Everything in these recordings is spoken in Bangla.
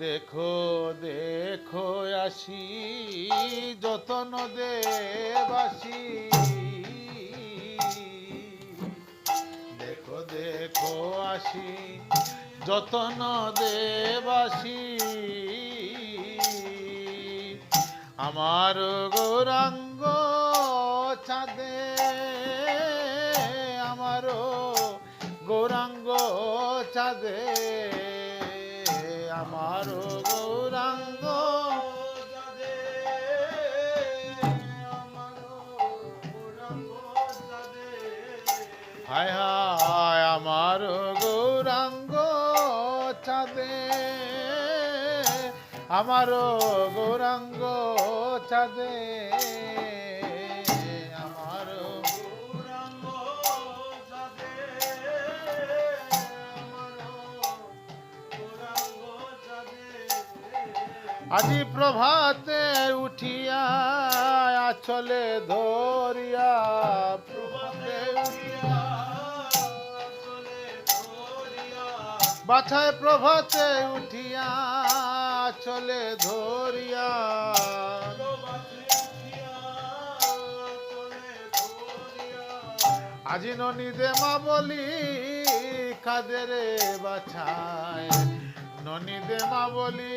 দেখো দেখো, আসি, যতন দেবাসি। দেখো দেখো, আসি, যতন দেবাসি। আমার গৌরাঙ্গ চাঁদে, আমার গৌরাঙ্গ চাঁদে আমার গৌরাঙ্গ হায় হায় আমার গৌরাঙ্গ চাঁদে আমার গৌরাঙ্গ চাঁদে। আজি প্রভাতে উঠিয়া আচলে ধরিয়া, প্রভাতে বাছায় প্রভাতে উঠিয়া চলে ধরিয়া, আজি ননি দে মা বলি কাদেরে বাছায়, ননি দে মা বলি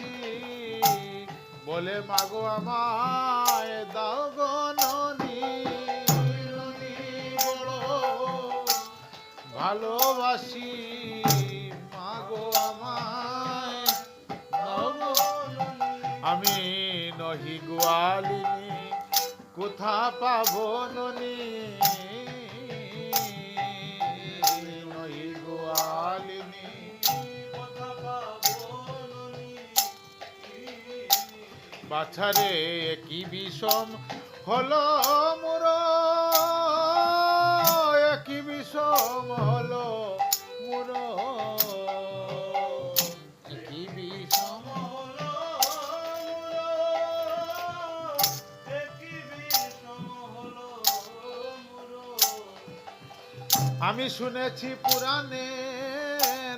ভালোবাসি বলে, মাগো আমায় দাও গো ননি। ননি বড় ভালোবাসি, মাগো আমায় আমি নহি গোয়ালিনী, কোথা পাবো ননি? বাছারে কি বিষম হলো মোর। কি বিষম হলো মোর। বিষম আমি শুনেছি পুরাণে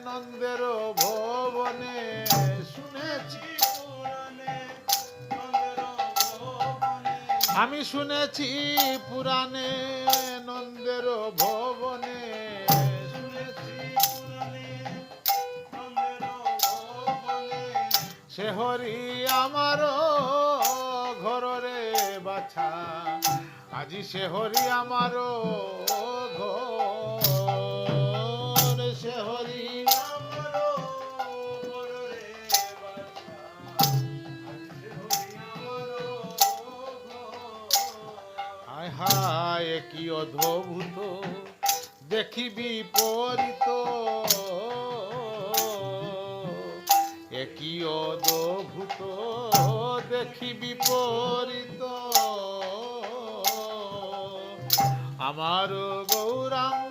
নন্দের ভবনে, শুনেছি আমি শুনেছি পুরাণে নন্দের ভবনে। শুনেছি সে হরি আমার ঘরে বাছা। আজি সে হরি আমার দেখিবি পরিত। একই অদ্ভুত দেখিবি পরিত। আমার গৌরাঙ্গ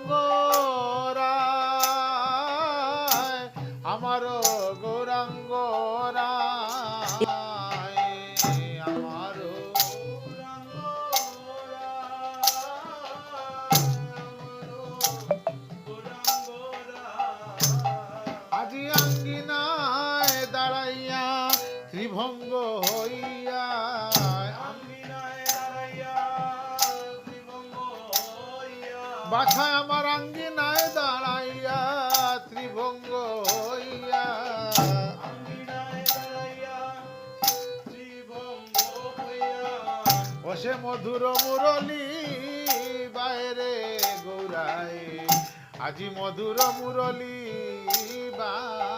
বাছায় আমার আঙ্গিনায় দাঁড়াইয়া, ত্রিভঙ্গ হইয়া বসে মধুর মুরলি বাইরে গৌরাই আজি মধুর মুরলী বায়।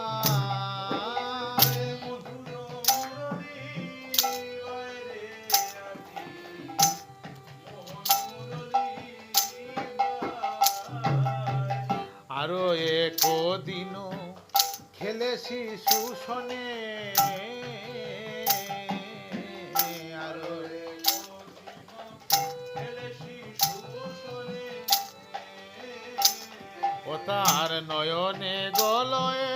আরও এক দিন খেলেছি ও তার নয়নে গলয়ে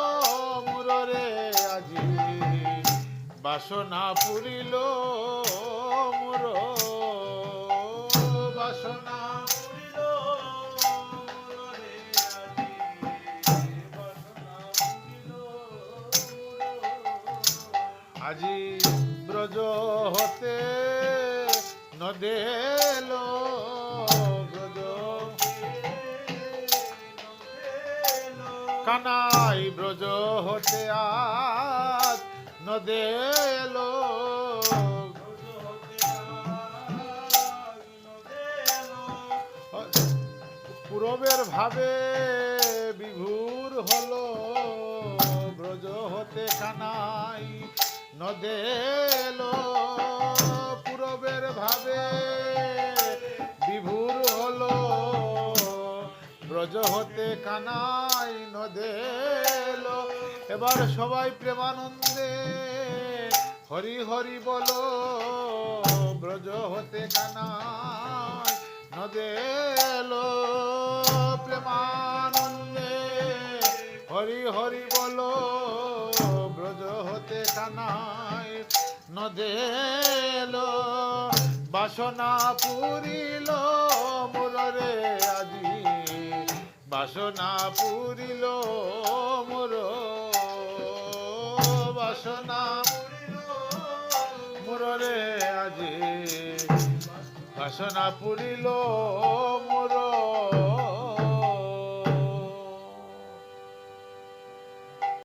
বাসনা পুরিল মুর। আজি ব্রজ হতে নদেল ব্রজ কানাই ব্রজ হতে আজ নদেল পূরবের ভাবে বিভুর হলো, ব্রজ হতে কানাই নদেল পূরবের ভাবে বিভুর হলো, ব্রজ হতে কানাই নদেল এবার সবাই প্রেমানন্দে হরি হরি বলো, ব্রজ হতে কানাই নদেল প্রেমানন্দে হরি হরি বলো, ব্রজ হতে কানাই নদেল বাসনা পুরিল মুররে আজি, বাসনা পুরিল মোর বাসনা আজি বাসনা পুরিল।